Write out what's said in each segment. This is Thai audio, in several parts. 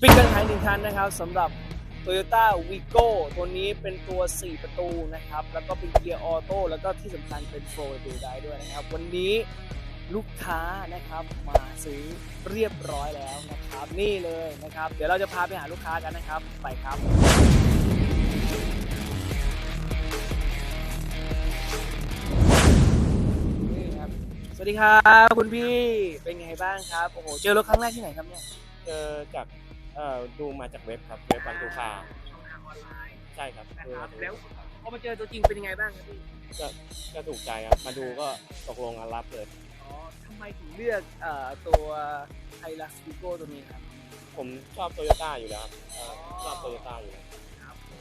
ปิดกันขายหนึ่งคันนะครับสำหรับ Toyota Vigo ตัวนี้เป็นตัว 4 ประตูนะครับ แล้วก็เป็นเกียร์ออโต้แล้วก็ที่สำคัญเป็นโฟร์ดูได้ด้วยนะครับ วันนี้ลูกค้านะครับมาซื้อเรียบร้อยแล้วนะครับ นี่เลยนะครับ เดี๋ยวเราจะพาไปหาลูกค้ากันนะครับ ไปครับ นี่ครับ สวัสดีครับ คุณพี่เป็นไงบ้างครับ โอ้โห เจอรถครั้งแรกที่ไหนครับเนี่ย เจอจาก เอ่อดูมาจากเว็บครับเว็บวันตูคาช่องทางออนไลน์ใช่ครับนะครับดูแล้วพอมาเจอตัวจริงเป็นยังไงบ้างครับพี่ก็ก็ถูกใจครับมาดูก็ตกลงกันรับเลย อ๋อทำไมถึงเลือกเอ่อตัวไฮลักซ์วิโก้ตัวนี้ครับ ผมชอบโตโยต้าอยู่แล้วครับเอ่อชอบโตโยต้าอยู่แล้วครับผม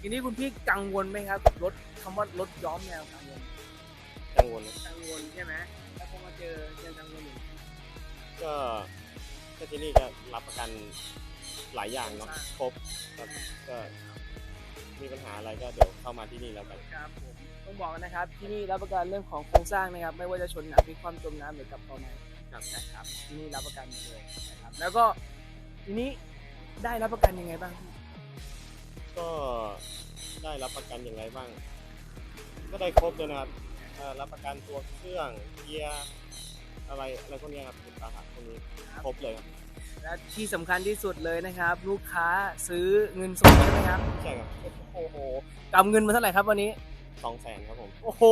ทีนี้คุณพี่กังวลไหมครับรถคำว่ารถย้อมแนวกังวลกังวลนะกังวลใช่ไหมแล้วพอมาเจอเจอกังวลอยู่ก็ก็ที่นี่ก็รับประกัน หลายอย่างเนาะครบครับก็มีปัญหาอะไรก็เดี๋ยวเข้ามาที่นี่แล้วกัน ครับผมต้องบอกนะครับที่นี่รับประกันเรื่องของโครงสร้างนะครับ ไม่ว่าจะชนหนักพลิกความจมน้ำหรือกับตอไม้ครับนะครับที่นี่รับประกันหมดเลยนะครับแล้วก็ทีนี้ได้รับประกันยังไงบ้างพี่ก็ได้รับประกันอย่างไรบ้าง ก็ได้ครบเลยนะครับเอ่อรับประกันตัวเครื่องเกียร์อะไรอะไรพวกเนี้ยครับสินค้าพวกนี้ครบเลยครับ และที่สำคัญที่สุดเลยนะครับ ลูกค้าซื้อเงินสดใช่ไหมครับ ใช่ครับโอ้โหกำเงินมาเท่าไหร่ครับวันนี้ สองแสนครับผม โอ้โห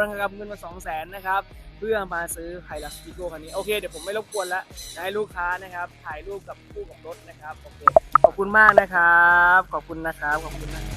นะครับเงินมา2 0 0แสนนะครับ เพื่อมาซื้อไฮลักซ์วิโก้คันนี้ โอเค เดี๋ยวผมไม่รบกวนละจะให้ลูกค้านะครับถ่ายรูปกับคู่กับรถนะครับ โอเค ขอบคุณมากนะครับ ขอบคุณนะครับ ขอบคุณนะครับ